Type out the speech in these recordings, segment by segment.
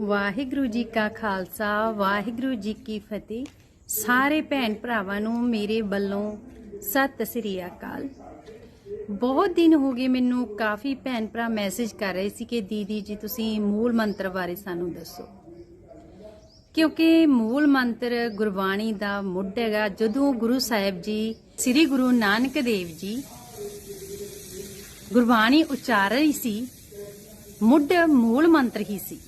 ਵਾਹਿਗੁਰੂ ਜੀ ਕਾ ਖਾਲਸਾ, ਵਾਹਿਗੁਰੂ ਜੀ ਕੀ ਫਤਿਹ। ਸਾਰੇ ਭੈਣ ਭਰਾਵਾਂ ਨੂੰ ਮੇਰੇ ਵੱਲੋਂ ਸਤਿ ਸ੍ਰੀ ਅਕਾਲ। ਬਹੁਤ ਦਿਨ ਹੋ ਗਏ ਮੈਨੂੰ ਕਾਫੀ ਭੈਣ ਭਰਾ ਮੈਸੇਜ ਕਰ ਰਹੇ ਸੀ ਕਿ ਦੀਦੀ ਜੀ, ਤੁਸੀਂ ਮੂਲ ਮੰਤਰ ਬਾਰੇ ਸਾਨੂੰ ਦੱਸੋ। ਕਿਉਂਕਿ ਮੂਲ ਮੰਤਰ ਗੁਰਬਾਣੀ ਦਾ ਮੁੱਢ ਹੈਗਾ। ਜਦੋਂ ਗੁਰੂ ਸਾਹਿਬ ਜੀ, ਸ੍ਰੀ ਗੁਰੂ ਨਾਨਕ ਦੇਵ ਜੀ ਗੁਰਬਾਣੀ ਉਚਾਰ ਰਹੀ ਸੀ, ਮੁੱਢ ਮੂਲ ਮੰਤਰ ਹੀ ਸੀ।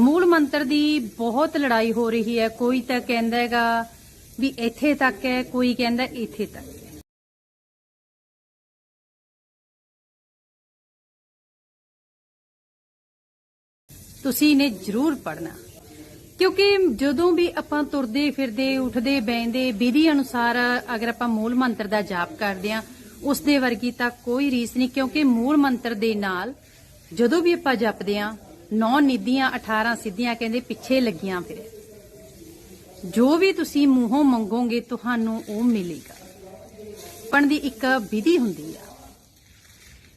ਮੂਲ ਮੰਤਰ ਦੀ ਬਹੁਤ ਲੜਾਈ ਹੋ ਰਹੀ ਹੈ। ਕੋਈ ਤਾਂ ਕਹਿੰਦਾ ਹੈਗਾ ਵੀ ਇੱਥੇ ਤੱਕ ਹੈ, ਕੋਈ ਕਹਿੰਦਾ ਇੱਥੇ ਤੱਕ ਤੁਸੀਂ ਨੇ ਜ਼ਰੂਰ ਪੜਨਾ ਕਿਉਂਕਿ ਜਦੋਂ ਵੀ ਆਪਾਂ ਤੁਰਦੇ ਫਿਰਦੇ, ਉੱਠਦੇ ਬੈੰਦੇ ਵਿਧੀ ਅਨੁਸਾਰ ਅਗਰ ਆਪਾਂ ਮੂਲ ਮੰਤਰ ਦਾ ਜਾਪ ਕਰਦੇ ਆ ਉਸ ਦੇ ਵਰਗੀ ਤਾਂ ਕੋਈ ਰੀਸ ਨਹੀਂ। ਕਿਉਂਕਿ ਮੂਲ ਮੰਤਰ ਦੇ ਨਾਲ ਜਦੋਂ ਵੀ ਆਪਾਂ ਜਪਦੇ ਆ ਨੌ ਨਿਧੀਆਂ 18 ਸਿੱਧੀਆਂ ਕਹਿੰਦੇ ਪਿੱਛੇ ਲੱਗੀਆਂ ਫਿਰ। ਜੋ ਵੀ ਤੁਸੀਂ ਮੂੰਹੋਂ ਮੰਗੋਗੇ ਤੁਹਾਨੂੰ ਉਹ ਮਿਲੇਗਾ। ਪਣ ਦੀ ਇੱਕ ਵਿਧੀ ਹੁੰਦੀ ਆ।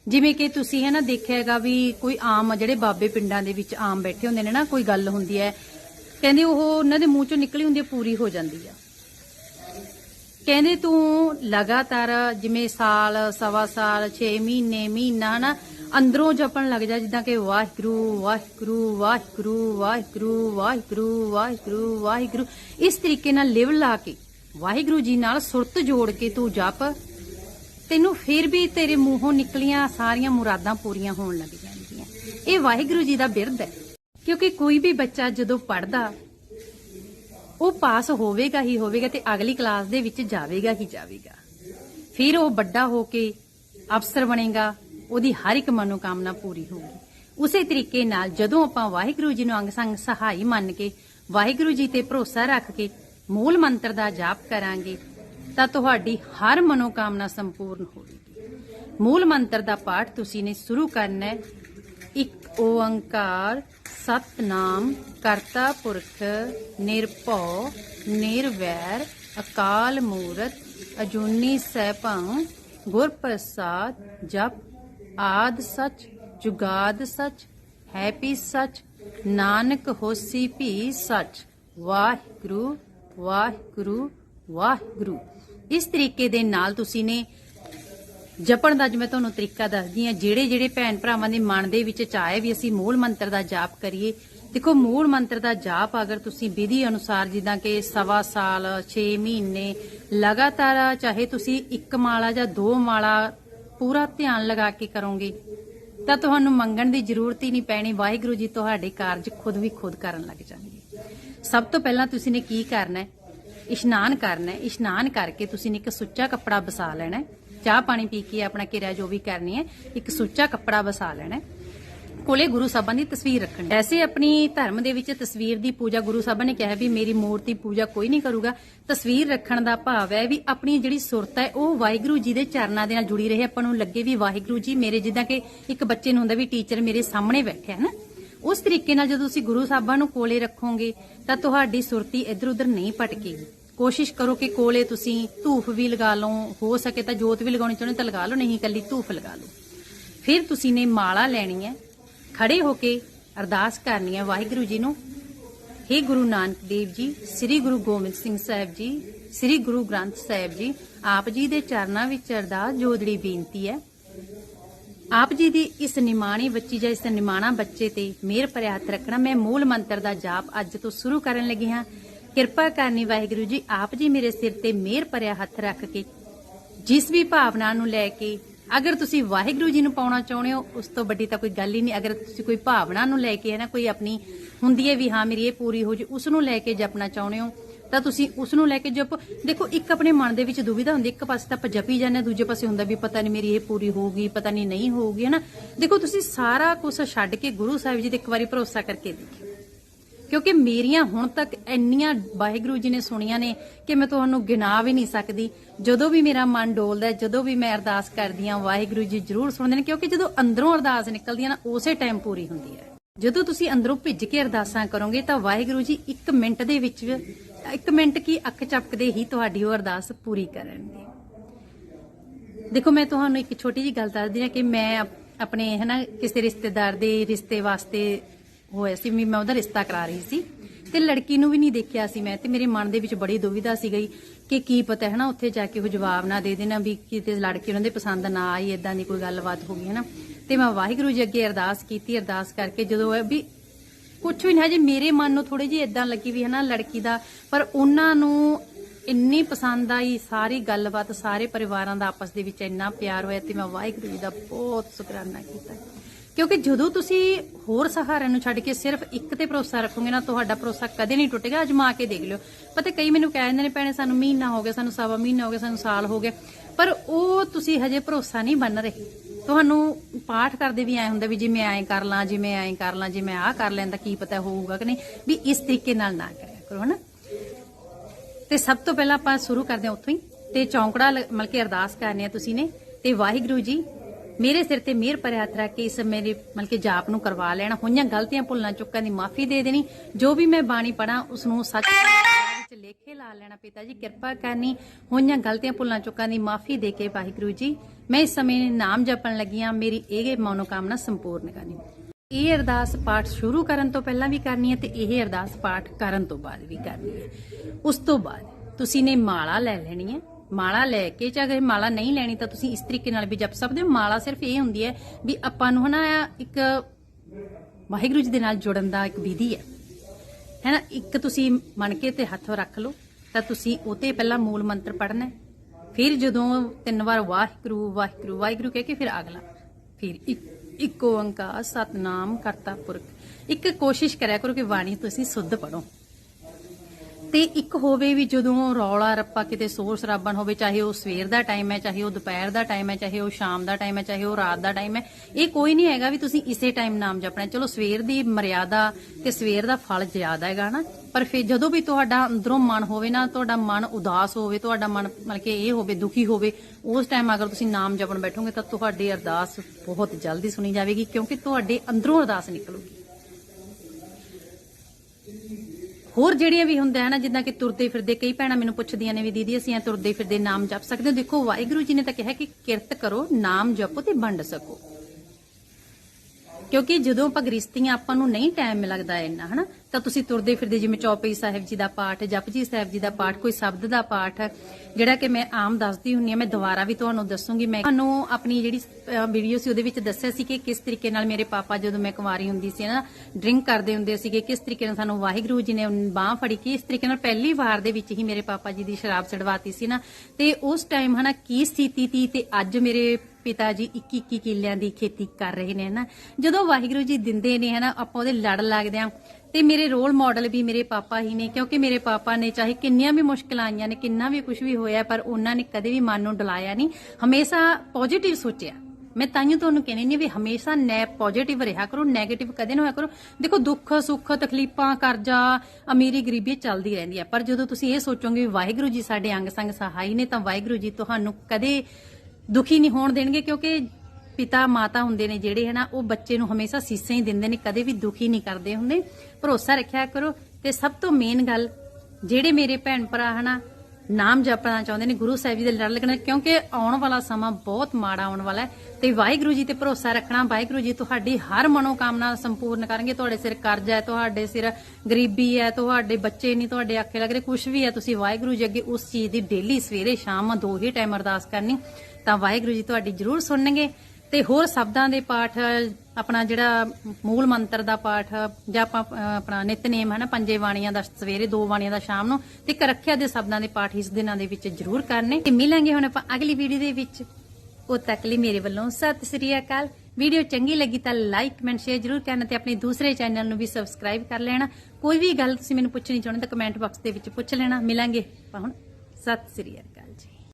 ਜਿਵੇਂ ਕਿ ਤੁਸੀਂ ਹੈ ਨਾ ਦੇਖਿਆ ਵੀ ਕੋਈ ਆਮ ਜਿਹੜੇ ਬਾਬੇ ਪਿੰਡਾਂ ਦੇ ਵਿੱਚ ਆਮ ਬੈਠੇ ਹੁੰਦੇ ਨੇ ਨਾ, ਕੋਈ ਗੱਲ ਹੁੰਦੀ ਹੈ। ਕਹਿੰਦੇ ਉਹ ਉਹਨਾਂ ਦੇ ਮੂੰਹ ਚੋਂ ਨਿਕਲੀ ਹੁੰਦੀ ਹੈ ਪੂਰੀ ਹੋ ਜਾਂਦੀ ਆ। ਕਹਿੰਦੇ ਤੂੰ ਲਗਾਤਾਰ ਜਿਵੇਂ ਸਾਲ, ਸਵਾ ਸਾਲ 6 ਮਹੀਨੇ, ਮਹੀਨਾ ਨਾ ਅੰਦਰੋਂ ਜਪਣ ਲੱਗ ਜਾ, ਜਿੱਦਾਂ ਕਿ ਵਾਹਿਗੁਰੂ ਵਾਹਿਗੁਰੂ ਵਾਹਿਗੁਰੂ ਵਾਹਿਗੁਰੂ ਵਾਹਿਗੁਰੂ ਵਾਹਿਗੁਰੂ ਵਾਹਿਗੁਰੂ। ਇਸ ਤਰੀਕੇ ਨਾਲ ਲਿਵ ਲਾ ਕੇ, ਵਾਹਿਗੁਰੂ ਜੀ ਨਾਲ ਸੁਰਤ ਜੋੜ ਕੇ ਤੂੰ ਜਪ, ਤੈਨੂੰ ਫਿਰ ਵੀ ਤੇਰੇ ਮੂੰਹੋਂ ਨਿਕਲੀਆਂ ਸਾਰੀਆਂ ਮੁਰਾਦਾਂ ਪੂਰੀਆਂ ਹੋਣ ਲੱਗ ਜਾਂਦੀਆਂ। ਇਹ ਵਾਹਿਗੁਰੂ ਜੀ ਦਾ ਬਿਰਧ ਹੈ। ਕਿਉਂਕਿ ਕੋਈ ਵੀ ਬੱਚਾ ਜਦੋਂ ਪੜਦਾ ਉਹ ਪਾਸ ਹੋਵੇਗਾ ਹੀ ਹੋਵੇਗਾ ਤੇ ਅਗਲੀ ਕਲਾਸ ਦੇ ਵਿੱਚ ਜਾਵੇਗਾ ਹੀ ਜਾਵੇਗਾ। ਫਿਰ ਉਹ ਵੱਡਾ ਹੋ ਕੇ ਅਫਸਰ ਬਣੇਗਾ ਉਹਦੀ ਹਰ ਇੱਕ ਮਨੋਕਾਮਨਾ ਪੂਰੀ ਹੋਊਗੀ। ਉਸੇ ਤਰੀਕੇ ਨਾਲ ਜਦੋਂ ਆਪਾਂ ਵਾਹਿਗੁਰੂ ਜੀ ਨੂੰ ਅੰਗ ਸੰਗ ਸਹਾਈ ਮੰਨ ਕੇ ਵਾਹਿਗੁਰੂ ਜੀ ਤੇ ਭਰੋਸਾ ਰੱਖ ਕੇ ਮੂਲ ਮੰਤਰ ਦਾ ਜਾਪ ਕਰਾਂਗੇ, ਤਾਂ ਤੁਹਾਡੀ ਹਰ ਮਨੋਕਾਮਨਾ ਸੰਪੂਰਨ ਹੋਵੇਗੀ। ਮੂਲ ਮੰਤਰ ਦਾ ਪਾਠ ਤੁਸੀਂ ਨੇ ਸ਼ੁਰੂ ਕਰਨਾ ਹੈ। ਇੱਕ ਓੰਕਾਰ, ਸਤਨਾਮ, ਕਰਤਾ ਪੁਰਖ, ਨਿਰਭਉ, ਨਿਰਵੈਰ, ਅਕਾਲ ਮੂਰਤ, ਅਜੂਨੀ ਸੈਭੰ ਗੁਰ ਪ੍ਰਸਾਦ ਜਪ ਆਦ ਸਚ, ਜੁਗਾਦ ਸਚ ਹੈਪੀ ਸਚ, ਨਾਨਕ ਹੋਸੀ ਭੀ ਸਚ। ਵਾਹਿਗੁਰੂ ਵਾਹਿਗੁਰੂ ਵਾਹਿਗੁਰੂ। ਇਸ ਤਰੀਕੇ ਦੇ ਨਾਲ ਤੁਸੀਂ ਨੇ ਜਪਣ ਦਾ, ਜਿਵੇਂ ਤੁਹਾਨੂੰ ਤਰੀਕਾ ਦੱਸਦੀ ਆ ਜਿਹੜੇ ਜਿਹੜੇ ਭੈਣ ਭਰਾਵਾਂ ਦੇ ਮਨ ਦੇ ਵਿੱਚ ਚਾਹੇ ਵੀ ਅਸੀਂ ਮੂਲ ਮੰਤਰ ਦਾ ਜਾਪ ਕਰੀਏ, ਦੇਖੋ ਮੂਲ ਮੰਤਰ ਦਾ ਜਾਪ ਅਗਰ ਤੁਸੀਂ ਵਿਧੀ ਅਨੁਸਾਰ ਜਿੱਦਾਂ ਕਿ ਸਵਾ ਸਾਲ 6 ਮਹੀਨੇ, ਲਗਾਤਾਰ ਚਾਹੇ ਤੁਸੀਂ ਇੱਕ ਮਾਲਾ ਜਾਂ ਦੋ ਮਾਲਾ ਪੂਰਾ ਧਿਆਨ ਲਗਾ ਕੇ ਕਰੋਗੇ, ਤਾਂ ਤੁਹਾਨੂੰ ਮੰਗਣ ਦੀ ਜ਼ਰੂਰਤ ਹੀ ਨਹੀਂ ਪੈਣੀ। ਵਾਹਿਗੁਰੂ ਜੀ ਤੁਹਾਡੇ ਕਾਰਜ ਖੁਦ ਵੀ ਖੁਦ ਕਰਨ ਲੱਗ ਜਾਣਗੇ। ਸਭ ਤੋਂ ਪਹਿਲਾਂ ਤੁਸੀਂ ਨੇ ਕੀ ਕਰਨਾ ਹੈ? ਇਸ਼ਨਾਨ ਕਰਨਾ ਹੈ। ਇਸ਼ਨਾਨ ਕਰਕੇ ਤੁਸੀਂ ਨੇ ਇੱਕ ਸੁੱਚਾ ਕੱਪੜਾ ਬਸਾ ਲੈਣਾ ਹੈ। ਚਾਹ ਪਾਣੀ ਪੀ ਕੇ ਆਪਣਾ ਕਿਰਿਆ ਜੋ ਵੀ ਕਰਨੀ ਹੈ, ਇੱਕ ਸੁੱਚਾ ਕੱਪੜਾ ਵਸਾ ਲੈਣਾ ਹੈ। ਕੋਲੇ ਗੁਰੂ ਸਾਹਿਬਾਂ ਦੀ ਤਸਵੀਰ ਰੱਖਣੀ। ਐਸੇ ਆਪਣੀ ਧਰਮ ਦੇ ਵਿੱਚ ਤਸਵੀਰ ਦੀ ਪੂਜਾ ਗੁਰੂ ਸਾਹਿਬਾਂ ਨੇ ਕਿਹਾ ਵੀ ਮੇਰੀ ਮੂਰਤੀ ਪੂਜਾ ਕੋਈ ਨਹੀਂ ਕਰੂਗਾ। ਤਸਵੀਰ ਰੱਖਣ ਦਾ ਭਾਵ ਹੈ ਵੀ ਆਪਣੀ ਜਿਹੜੀ ਸੁਰਤ ਹੈ, ਉਹ ਵਾਹਿਗੁਰੂ ਜੀ ਦੇ ਚਰਨਾਂ ਦੇ ਨਾਲ ਜੁੜੀ ਰਹੇ। ਆਪਾਂ ਨੂੰ ਲੱਗੇ ਵੀ ਵਾਹਿਗੁਰੂ ਜੀ ਮੇਰੇ ਜਿੱਦਾਂ ਕਿ ਇੱਕ ਬੱਚੇ ਨੂੰ ਹੁੰਦਾ ਵੀ ਟੀਚਰ ਮੇਰੇ ਸਾਹਮਣੇ ਬੈਠਿਆ ਹੈ ਨਾ। ਉਸ ਤਰੀਕੇ ਨਾਲ ਜਦੋਂ ਤੁਸੀਂ ਗੁਰੂ ਸਾਹਿਬਾਂ ਨੂੰ ਕੋਲੇ ਰੱਖੋਗੇ, ਤਾਂ ਤੁਹਾਡੀ ਸੁਰਤੀ ਇੱਧਰ ਉੱਧਰ ਨਹੀਂ ਭਟਕੇਗੀ। ਕੋਸ਼ਿਸ਼ ਕਰੋ ਕਿ ਕੋਲੇ ਤੁਸੀਂ ਧੂਫ ਵੀ ਲਗਾ ਲਓ। ਹੋ ਸਕੇ ਤਾਂ ਜੋਤ ਵੀ ਲਗਾਉਣੀ ਚਾਹੁੰਦੇ ਤਾਂ ਲਗਾ ਲਓ, ਨਹੀਂ ਕੱਲੀ ਧੂਫ ਲਗਾ ਲਓ। ਫਿਰ ਤੁਸੀਂ ਨੇ ਮਾਲਾ ਲੈਣੀ ਹੈ। ਖੜੇ ਹੋ ਕੇ ਅਰਦਾਸ ਕਰਨੀ ਹੈ ਵਾਹਿਗੁਰੂ ਜੀ ਨੂੰ। हे ਗੁਰੂ ਨਾਨਕ ਦੇਵ ਜੀ, ਸ੍ਰੀ ਗੁਰੂ ਗੋਬਿੰਦ ਸਿੰਘ ਸਾਹਿਬ ਜੀ, ਸ੍ਰੀ ਗੁਰੂ ਗ੍ਰੰਥ ਸਾਹਿਬ ਜੀ, ਆਪ ਜੀ ਦੇ ਚਰਨਾਂ ਵਿੱਚ ਅਰਦਾਸ ਜੋਦੜੀ ਬੇਨਤੀ ਹੈ। ਆਪ ਜੀ ਦੀ ਇਸ ਨਿਮਾਣੀ ਬੱਚੀ ਜਾਂ ਇਸ ਨਿਮਾਣਾ ਬੱਚੇ ਤੇ ਮਿਹਰ ਭਰਿਆ ਹੱਥ ਰੱਖਣਾ, ਮੈਂ ਮੂਲ ਮੰਤਰ ਦਾ ਜਾਪ ਅੱਜ ਤੋਂ ਸ਼ੁਰੂ ਕਰਨ ਲੱਗੀ ਹਾਂ। ਕਿਰਪਾ ਕਰਨੀ ਵਾਹਿਗੁਰੂ ਜੀ, ਆਪ ਜੀ ਮੇਰੇ ਸਿਰ ਤੇ ਮਿਹਰ ਭਰਿਆ ਹੱਥ ਰੱਖ ਕੇ, ਜਿਸ ਵੀ ਭਾਵਨਾ ਨੂੰ ਲੈ ਕੇ ਅਗਰ ਤੁਸੀਂ ਵਾਹਿਗੁਰੂ ਜੀ ਨੂੰ ਪਾਉਣਾ ਚਾਹੁੰਦੇ ਹੋ ਉਸ ਤੋਂ ਵੱਡੀ ਤਾਂ ਕੋਈ ਗੱਲ ਹੀ ਨਹੀਂ। ਅਗਰ ਤੁਸੀਂ ਕੋਈ ਭਾਵਨਾ ਨੂੰ ਲੈ ਕੇ ਹੈ ਨਾ ਕੋਈ ਆਪਣੀ ਹੁੰਦੀ ਹੈ ਵੀ ਹਾਂ ਮੇਰੀ ਇਹ ਪੂਰੀ ਹੋ ਜੇ ਉਸ ਨੂੰ ਲੈ ਕੇ ਜਪਣਾ ਚਾਹੁੰਦੇ ਹੋ ਤਾਂ ਤੁਸੀਂ ਉਸ ਨੂੰ ਲੈ ਕੇ ਜਪ। ਦੇਖੋ ਇੱਕ ਆਪਣੇ ਮਨ ਦੇ ਵਿੱਚ ਦੁਵਿਧਾ ਹੁੰਦੀ ਇੱਕ ਪਾਸੇ ਤਾਂ ਆਪਾਂ ਜਪੀ ਜਾਂਦੇ ਹਾਂ, ਦੂਜੇ ਪਾਸੇ ਹੁੰਦਾ ਵੀ ਪਤਾ ਨਹੀਂ ਮੇਰੀ ਇਹ ਪੂਰੀ ਹੋਊਗੀ ਪਤਾ ਨਹੀਂ ਨਹੀਂ ਹੋਊਗੀ ਹੈ ਨਾ? ਦੇਖੋ ਤੁਸੀਂ ਸਾਰਾ ਕੁਝ ਛੱਡ ਕੇ ਗੁਰੂ ਸਾਹਿਬ ਜੀ ਤੇ ਇੱਕ ਵਾਰੀ ਭਰੋਸਾ ਕਰਕੇ ਦੇਖੋ ਕਿਉਂਕਿ ਮੇਰੀਆਂ ਹੁਣ ਤੱਕ ਇੰਨੀਆਂ ਵਾਹਿਗੁਰੂ ਜੀ ਨੇ ਸੁਣੀਆਂ ਨੇ ਕਿ ਮੈਂ ਤੁਹਾਨੂੰ ਗਿਣਾ ਵੀ ਨਹੀਂ ਸਕਦੀ। ਜਦੋਂ ਵੀ ਮੇਰਾ ਮਨ ਡੋਲਦਾ ਜਦੋਂ ਵੀ ਮੈਂ ਅਰਦਾਸ ਕਰਦੀ ਹਾਂ, ਵਾਹਿਗੁਰੂ ਜੀ ਜ਼ਰੂਰ ਸੁਣਦੇ ਨੇ, ਕਿਉਂਕਿ ਜਦੋਂ ਅੰਦਰੋਂ ਅਰਦਾਸ ਨਿਕਲਦੀ ਹੈ ਨਾ, ਉਸੇ ਟਾਈਮ ਪੂਰੀ ਹੁੰਦੀ ਹੈ। ਜਦੋਂ ਤੁਸੀਂ ਅੰਦਰੋਂ ਭਿੱਜ ਕੇ ਅਰਦਾਸਾਂ ਕਰੋਗੇ, ਤਾਂ ਵਾਹਿਗੁਰੂ ਜੀ 1 ਮਿੰਟ ਦੇ ਵਿੱਚ 1 ਮਿੰਟ ਕੀ ਅੱਖ ਚਪਕਦੇ ਹੀ ਤੁਹਾਡੀ ਉਹ ਅਰਦਾਸ ਪੂਰੀ ਕਰਨਗੇ। ਦੇਖੋ, ਮੈਂ ਤੁਹਾਨੂੰ ਇੱਕ ਛੋਟੀ ਜੀ ਗੱਲ ਦੱਸਦੀ ਹਾਂ ਕਿ ਮੈਂ ਆਪਣੇ, ਹਨਾ, ਕਿਸੇ ਰਿਸ਼ਤੇਦਾਰ ਦੇ, ਰਿਸ਼ਤੇ ਵਾਸਤੇ ਹੋਇਆ ਸੀ, ਵੀ ਮੈਂ ਉਹਦਾ ਰਿਸ਼ਤਾ ਕਰਾ ਰਹੀ ਸੀ। ਤੇ ਲੜਕੀ ਨੂੰ ਵੀ ਨਹੀਂ ਦੇਖਿਆ ਸੀ ਮੈਂ, ਤੇ ਮੇਰੇ ਮਨ ਦੇ ਵਿੱਚ ਬੜੀ ਦੁਵਿਧਾ ਸੀ ਗਈ ਕਿ ਕੀ ਪਤਾ ਹੈ ਨਾ ਉੱਥੇ ਜਾ ਕੇ ਉਹ ਜਵਾਬ ਨਾ ਦੇ ਦੇਣਾ ਵੀ ਕਿਤੇ ਲੜਕੀ ਉਹਨਾਂ ਦੇ ਪਸੰਦ ਨਾ ਆਈ ਇਦਾਂ ਦੀ ਕੋਈ ਗੱਲਬਾਤ ਹੋ ਗਈ ਹੈ ਨਾ ਤੇ ਮੈਂ ਵਾਹਿਗੁਰੂ ਜੀ ਅੱਗੇ ਅਰਦਾਸ ਕੀਤੀ, ਅਰਦਾਸ ਕਰਕੇ ਜਦੋਂ ਵੀ ਕੁਝ ਵੀ ਨਹੀਂ ਹਜੇ ਮੇਰੇ ਮਨ ਨੂੰ ਥੋੜੀ ਜਿਹੀ ਇਦਾਂ ਲੱਗੀ ਵੀ ਹੈ ਨਾ ਲੜਕੀ ਦਾ, ਪਰ ਉਹਨਾਂ ਨੂੰ ਇੰਨੀ ਪਸੰਦ ਆਈ, ਸਾਰੀ ਗੱਲਬਾਤ, ਸਾਰੇ ਪਰਿਵਾਰਾਂ ਦਾ ਆਪਸ ਦੇ ਵਿੱਚ ਇੰਨਾ ਪਿਆਰ ਹੋਇਆ ਤੇ ਮੈਂ ਵਾਹਿਗੁਰੂ ਜੀ ਦਾ ਬਹੁਤ ਸ਼ੁਕਰਾਨਾ ਕੀਤਾ। ਕਿਉਂਕਿ ਜਦੋਂ ਤੁਸੀਂ ਹੋਰ ਸਹਾਰਿਆਂ ਨੂੰ ਛੱਡ ਕੇ ਸਿਰਫ ਇੱਕ ਤੇ ਭਰੋਸਾ ਰੱਖੋਗੇ ਨਾ, ਤੁਹਾਡਾ ਭਰੋਸਾ ਕਦੇ ਨਹੀਂ ਟੁੱਟੇਗਾ। ਅਜਮਾ ਕੇ ਦੇਖ ਲਿਓ। ਪਤਾ, ਕਈ ਮੈਨੂੰ ਕਹਿ ਦਿੰਦੇ ਨੇ, ਭੈਣੇ, ਸਾਨੂੰ ਮਹੀਨਾ ਹੋ ਗਿਆ, ਸਾਨੂੰ ਸਵਾ ਮਹੀਨਾ ਹੋ ਗਿਆ, ਸਾਨੂੰ ਸਾਲ ਹੋ ਗਿਆ। ਪਰ ਉਹ ਤੁਸੀਂ ਹਜੇ ਭਰੋਸਾ ਨਹੀਂ ਬਣ ਰਹੇ। ਤੁਹਾਨੂੰ ਪਾਠ ਕਰਦੇ ਵੀ ਐ ਹੁੰਦਾ ਵੀ ਜੇ ਮੈਂ ਐਂ ਕਰ ਲਾਂ, ਜੇ ਮੈਂ ਐਂ ਕਰ ਲਾਂ, ਜੇ ਮੈਂ ਆਹ ਕਰ ਲੈਂਦਾ, ਕੀ ਪਤਾ ਹੋਊਗਾ ਕਿ ਨਹੀਂ। ਵੀ ਇਸ ਤਰੀਕੇ ਨਾਲ ਨਾ ਕਰਿਆ ਕਰੋ, ਹਨਾ? ਤੇ ਸਭ ਤੋਂ ਪਹਿਲਾਂ ਆਪਾਂ ਸ਼ੁਰੂ ਕਰਦੇ ਹਾਂ ਉੱਥੋਂ ਹੀ। ਤੇ ਚੌਂਕੜਾ ਲ- ਮਤਲਬ ਕਿ ਅਰਦਾਸ ਕਰਨੀ ਆ ਤੁਸੀਂ ਨੇ। ਤੇ ਵਾਹਿਗੁਰੂ ਜੀ ਮੇਰੇ ਸਿਰ ਤੇ ਮਿਹਰ ਭਰੇ ਹੱਥ ਰੱਖ ਕੇ ਇਸ ਮੇਰੇ, ਮਤਲਬ ਜਾਪ ਨੂੰ ਕਰਵਾ ਲੈਣਾ, ਹੋਈਆਂ ਗਲਤੀਆਂ ਭੁੱਲਾਂ ਚੁੱਕਾਂ ਦੀ ਮਾਫੀ ਦੇ ਦੇਣੀ, ਜੋ ਵੀ ਮੈਂ ਬਾਣੀ ਪੜਾਂ ਉਸ ਨੂੰ ਸੱਚ ਵਿੱਚ ਲੇਖੇ ਲਾ ਲੈਣਾ, ਪਿਤਾ ਜੀ, ਕਿਰਪਾ ਕਰਨੀ, ਹੋਈਆਂ ਗਲਤੀਆਂ ਭੁੱਲਾਂ ਚੁੱਕਾਂ ਦੀ ਮਾਫੀ ਦੇ ਕੇ ਵਾਹਿਗੁਰੂ ਜੀ, ਮੈਂ ਇਸ ਸਮੇਂ ਨਾਮ ਜਪਣ ਲੱਗੀਆਂ ਮੇਰੀ ਇਹ ਮਨੋਕਾਮਨਾ ਸੰਪੂਰਨ ਕਰਨੀ। ਇਹ ਅਰਦਾਸ ਪਾਠ ਸ਼ੁਰੂ ਕਰਨ ਤੋਂ ਪਹਿਲਾਂ ਵੀ ਕਰਨੀ ਹੈ ਤੇ ਇਹ ਅਰਦਾਸ ਪਾਠ ਕਰਨ ਤੋਂ ਬਾਅਦ ਵੀ ਕਰਨੀ ਹੈ। ਉਸ ਤੋਂ ਬਾਅਦ ਤੁਸੀਂ ਨੇ ਮਾਲਾ ਲੈ ਲੈਣੀ ਹੈ। ਮਾਲਾ ਲੈ ਕੇ ਚਾਹੇ ਮਾਲਾ ਨਹੀਂ ਲੈਣੀ ਤਾਂ ਤੁਸੀਂ ਇਸ ਤਰੀਕੇ ਨਾਲ ਵੀ ਜਪ ਸਕਦੇ ਹੋ। ਮਾਲਾ ਸਿਰਫ ਇਹ ਹੁੰਦੀ ਹੈ ਵੀ ਆਪਾਂ ਨੂੰ ਹਨਾ ਇੱਕ ਵਾਹਿਗੁਰੂ ਜੀ ਦੇ ਨਾਲ ਜੁੜਨ ਦਾ ਇੱਕ ਵਿਧੀ ਹੈ। ਹੈਨਾ, ਇੱਕ ਤੁਸੀਂ ਮਨ ਤੇ ਹੱਥ ਰੱਖ ਲਓ, ਤਾਂ ਤੁਸੀਂ ਉਹ ਤੇ ਪਹਿਲਾਂ ਮੂਲ ਮੰਤਰ ਪੜ੍ਹਨਾ ਫਿਰ ਜਦੋਂ ਤਿੰਨ ਵਾਰ ਵਾਹਿਗੁਰੂ ਵਾਹਿਗੁਰੂ ਵਾਹਿਗੁਰੂ ਕਹਿ ਕੇ ਫਿਰ ਅਗਲਾ। ਫਿਰ ਇੱਕ ਇੱਕ ਓੰਕਾਰ, ਸਤਨਾਮ, ਕਰਤਾ ਪੁਰਖ। ਇੱਕ ਕੋਸ਼ਿਸ਼ ਕਰਿਆ ਕਰੋ ਕਿ ਬਾਣੀ ਤੁਸੀਂ ਸੁੱਧ ਪੜੋ ਤੇ ਇੱਕ ਹੋਵੇ ਵੀ ਜਦੋਂ ਰੌਲਾ ਰੱਪਾ ਕਿਤੇ ਸੋਰ ਸਰਾਬਨ ਹੋਵੇ, ਚਾਹੇ ਉਹ ਸਵੇਰ ਦਾ ਟਾਈਮ ਹੈ, ਚਾਹੇ ਉਹ ਦੁਪਹਿਰ ਦਾ ਟਾਈਮ ਹੈ, ਚਾਹੇ ਉਹ ਸ਼ਾਮ ਦਾ ਟਾਈਮ ਹੈ, ਚਾਹੇ ਉਹ ਰਾਤ ਦਾ ਟਾਈਮ ਹੈ, ਇਹ ਕੋਈ ਨਹੀਂ ਹੈਗਾ ਵੀ ਤੁਸੀਂ ਇਸੇ ਟਾਈਮ ਨਾਮ ਜਪਣਾ। ਚਲੋ ਸਵੇਰ ਦੀ ਮਰਿਆਦਾ ਤੇ ਸਵੇਰ ਦਾ ਫਲ ਜ਼ਿਆਦਾ ਹੈਗਾ ਨਾ ਪਰ ਫਿਰ ਜਦੋਂ ਵੀ ਤੁਹਾਡਾ ਅੰਦਰੋਂ ਮਨ ਹੋਵੇ ਨਾ, ਤੁਹਾਡਾ ਮਨ ਉਦਾਸ ਹੋਵੇ, ਤੁਹਾਡਾ ਮਨ ਮਤਲਬ ਕਿ ਇਹ ਹੋਵੇ, ਦੁਖੀ ਹੋਵੇ, ਉਸ ਟਾਈਮ ਅਗਰ ਤੁਸੀਂ ਨਾਮ ਜਪਣ ਬੈਠੋਗੇ ਤਾਂ ਤੁਹਾਡੀ ਅਰਦਾਸ ਬਹੁਤ ਜਲਦੀ ਸੁਣੀ ਜਾਵੇਗੀ, ਕਿਉਂਕਿ ਤੁਹਾਡੇ ਅੰਦਰੋਂ ਅਰਦਾਸ ਨਿਕਲੂਗੀ। ਹੋਰ ਜਿਹੜੀਆਂ ਵੀ ਹੁੰਦਾ ਹਨਾ, ਜਿੱਦਾਂ ਕਿ ਤੁਰਦੇ ਫਿਰਦੇ, ਕਈ ਭੈਣਾਂ ਮੈਨੂੰ ਪੁੱਛਦੀਆਂ ਨੇ ਵੀ ਦੀਦੀ, ਅਸੀਂ ਐ ਤੁਰਦੇ ਫਿਰਦੇ ਨਾਮ ਜਪ ਸਕਦੇ ਹਾਂ। ਦੇਖੋ, ਵਾਹਿਗੁਰੂ ਜੀ ਨੇ ਤਾਂ ਕਿਹਾ ਕਿ ਕਿਰਤ ਕਰੋ, ਨਾਮ ਜਪੋ ਤੇ ਵੰਡ ਸਕੋ। ਕਿਉਂਕਿ ਜਦੋਂ ਆਪਾਂ ਗ੍ਰਸਤੀਆਂ ਆਪਾਂ ਨੂੰ ਨਹੀਂ ਟਾਈਮ ਲੱਗਦਾ ਇੰਨਾ, ਹਨਾ? ਤਾਂ ਤੁਸੀਂ ਤੁਰਦੇ ਫਿਰਦੇ ਜਿਵੇਂ ਚੌਪਈ ਸਾਹਿਬ ਜੀ ਦਾ ਪਾਠ, ਜਪਜੀ ਸਾਹਿਬ ਜੀ ਦਾ ਪਾਠ, ਕੋਈ ਸ਼ਬਦ ਦਾ ਪਾਠ, ਜਿਹੜਾ ਕਿ ਮੈਂ ਆਮ ਦੱਸਦੀ ਹੁੰਨੀ ਆ ਮੈਂ ਦੁਬਾਰਾ ਵੀ ਤੁਹਾਨੂੰ ਦੱਸੂਗੀ। ਮੈਂ ਤੁਹਾਨੂੰ ਆਪਣੀ ਜਿਹੜੀ ਵੀਡੀਓ ਸੀ ਉਹਦੇ ਵਿੱਚ ਦੱਸਿਆ ਸੀ ਕਿ ਕਿਸ ਤਰੀਕੇ ਨਾਲ ਮੇਰੇ ਪਾਪਾ ਜਦੋਂ ਮੈਂ ਕੁਵਾਰੀ ਹੁੰਦੀ ਸੀ ਨਾ ਡਰਿੰਕ ਕਰਦੇ ਹੁੰਦੇ ਸੀਗੇ, ਕਿਸ ਤਰੀਕੇ ਨਾਲ ਸਾਨੂੰ ਵਾਹਿਗੁਰੂ ਜੀ ਨੇ ਬਾਹ ਫੜੀ ਕਿ ਇਸ ਤਰੀਕੇ ਨਾਲ ਪਹਿਲੀ ਵਾਰ ਦੇ ਵਿੱਚ ਹੀ ਮੇਰੇ ਪਾਪਾ ਜੀ ਦੀ ਸ਼ਰਾਬ ਛਡਵਾਤੀ ਸੀ ਨਾ, ਤੇ ਉਸ ਟਾਈਮ ਹਨਾ ਕੀ ਸਥਿਤੀ ਸੀ ਤੇ ਅੱਜ ਮੇਰੇ ਪਿਤਾ ਜੀ 21 21 ਕਿੱਲਿਆਂ ਦੀ ਖੇਤੀ ਕਰ ਰਹੇ ਨੇ ਹਨਾ। ਜਦੋਂ ਵਾਹਿਗੁਰੂ ਜੀ ਦਿੰਦੇ ਨੇ ਹਨਾ, ਆਪਾਂ ਉਹਦੇ ਲੜ ਲੱਗਦੇ ਆ ਤੇ ਮੇਰੇ ਰੋਲ ਮਾਡਲ ਵੀ ਮੇਰੇ ਪਾਪਾ ਹੀ ਨੇ, ਕਿਉਂਕਿ ਮੇਰੇ ਪਾਪਾ ਨੇ ਚਾਹੇ ਕਿੰਨੀਆਂ ਵੀ ਮੁਸ਼ਕਲਾਂ ਆਈਆਂ ਨੇ, ਕਿੰਨਾ ਵੀ ਕੁਝ ਵੀ ਹੋਇਆ, ਪਰ ਉਹਨਾਂ ਨੇ ਕਦੇ ਵੀ ਮਨ ਨੂੰ ਡਲਾਇਆ ਨਹੀਂ। ਹਮੇਸ਼ਾ ਪੋਜ਼ਿਟਿਵ ਸੋਚਿਆ। ਮੈਂ ਤਾਈਓ ਤੁਹਾਨੂੰ ਕਹਿੰਦੀ ਨਹੀਂ ਵੀ ਹਮੇਸ਼ਾ ਨੈ ਪੋਜ਼ਿਟਿਵ ਰਿਹਾ ਕਰੋ 네ਗੇਟਿਵ ਕਦੇ ਨਾ ਹੋਇਆ ਕਰੋ। ਦੇਖੋ, ਦੁੱਖ, ਸੁੱਖ, ਤਕਲੀਫਾਂ, ਕਰਜ਼ਾ, ਅਮੀਰੀ ਗਰੀਬੀ ਇਹ ਚੱਲਦੀ ਰਹਿੰਦੀ ਹੈ। ਪਰ ਜਦੋਂ ਤੁਸੀਂ ਇਹ ਸੋਚੋਗੇ ਵੀ ਵਾਹਿਗੁਰੂ ਜੀ ਸਾਡੇ ਅੰਗ ਸੰਗ ਸਹਾਈ ਨੇ, ਤਾਂ ਵਾਹਿਗੁਰੂ ਜੀ ਤੁਹਾਨੂੰ ਕਦੇ ਦੁਖੀ ਨਹੀਂ ਹੋਣ ਦੇਣਗੇ, ਕਿਉਂਕਿ ਪਿਤਾ ਮਾਤਾ ਹੁੰਦੇ ਨੇ ਜਿਹੜੇ, ਹਨਾ, ਉਹ ਬੱਚੇ ਨੂੰ ਹਮੇਸ਼ਾ ਸੀਸਾਂ ਹੀ ਦਿੰਦੇ ਨੇ, ਕਦੇ ਵੀ ਦੁਖੀ ਨਹੀਂ ਕਰਦੇ ਹੁੰਦੇ। ਭਰੋਸਾ ਰੱਖਿਆ ਕਰੋ। ਤੇ ਸਭ ਤੋਂ ਮੇਨ ਗੱਲ, ਜਿਹੜੇ ਮੇਰੇ ਭੈਣ ਭਰਾ, ਹਨਾ, ਨਾਮ ਜਪਣਾ ਚਾਹੁੰਦੇ ਨੇ, ਗੁਰੂ ਸਾਹਿਬ ਜੀ ਦੇ ਲੜ ਲੱਗਣਾ, ਕਿਉਂਕਿ ਆਉਣ ਵਾਲਾ ਸਮਾਂ ਬਹੁਤ ਮਾੜਾ ਆਉਣ ਵਾਲਾ ਹੈ। ਤੇ ਵਾਹਿਗੁਰੂ ਜੀ ਤੇ ਭਰੋਸਾ ਰੱਖਣਾ, ਵਾਹਿਗੁਰੂ ਜੀ ਤੁਹਾਡੀ ਹਰ ਮਨੋ ਕਾਮਨਾ ਸੰਪੂਰਨ ਕਰਨਗੇ। ਤੁਹਾਡੇ ਸਿਰ ਕਰਜ਼ਾ ਹੈ, ਤੁਹਾਡੇ ਸਿਰ ਗਰੀਬੀ ਹੈ, ਤੁਹਾਡੇ ਬੱਚੇ ਨਹੀਂ, ਤੁਹਾਡੇ ਆਖੇ ਲੱਗ ਰਹੇ ਕੁਝ ਵੀ ਹੈ, ਤੁਸੀਂ ਵਾਹਿਗੁਰੂ ਜੀ ਅੱਗੇ ਉਸ ਚੀਜ਼ ਦੀ ਡੇਲੀ ਸਵੇਰੇ, ਸ਼ਾਮ, ਦੋ ਹੀ ਟਾਈਮ ਅਰਦਾਸ ਕਰਨੀ। ਤਾਂ ਵਾਹਿਗੁਰੂ ਜੀ ਤੁਹਾਡੀ ਜ਼ਰੂਰ ਸੁਣਨਗੇ। ਤੇ ਹੋਰ ਸ਼ਬਦਾਂ ਦੇ ਪਾਠ, ਆਪਣਾ ਜਿਹੜਾ ਮੂਲ ਮੰਤਰ ਦਾ ਪਾਠ, ਜਾਂ ਆਪਾਂ ਆਪਣਾ ਨਿਤਨੇਮ ਹੈ ਨਾ ਪੰਜੇ ਬਾਣੀਆਂ ਦਾ ਸਵੇਰੇ ਦੋ ਬਾਣੀਆਂ ਦਾ ਸ਼ਾਮ ਨੂੰ, ਤੇ ਇੱਕ ਰੱਖਿਆ ਦੇ ਸ਼ਬਦਾਂ ਦੇ ਪਾਠ ਇਸ ਦਿਨਾਂ ਦੇ ਵਿੱਚ ਜ਼ਰੂਰ ਕਰਨੇ। ਤੇ ਮਿਲਾਂਗੇ ਹੁਣ ਆਪਾਂ ਅਗਲੀ ਵੀਡੀਓ ਦੇ ਵਿੱਚ। ਉਹ ਤੱਕ ਲਈ ਮੇਰੇ ਵੱਲੋਂ ਸਤਿ ਸ੍ਰੀ ਅਕਾਲ। ਵੀਡੀਓ ਚੰਗੀ ਲੱਗੀ ਤਾਂ ਲਾਈਕ, ਕਮੈਂਟ, ਸ਼ੇਅਰ ਜ਼ਰੂਰ ਕਰਨਾ ਤੇ ਆਪਣੇ ਦੂਸਰੇ ਚੈਨਲ ਨੂੰ ਵੀ ਸਬਸਕ੍ਰਾਈਬ ਕਰ ਲੈਣਾ। ਕੋਈ ਵੀ ਗੱਲ ਤੁਸੀਂ ਮੈਨੂੰ ਪੁੱਛਣੀ ਚਾਹੁੰਦੇ ਤਾਂ ਕਮੈਂਟ ਬਾਕਸ ਦੇ ਵਿੱਚ ਪੁੱਛ ਲੈਣਾ। ਮਿਲਾਂਗੇ ਆਪਾਂ ਹੁਣ। ਸਤਿ ਸ੍ਰੀ ਅਕਾਲ।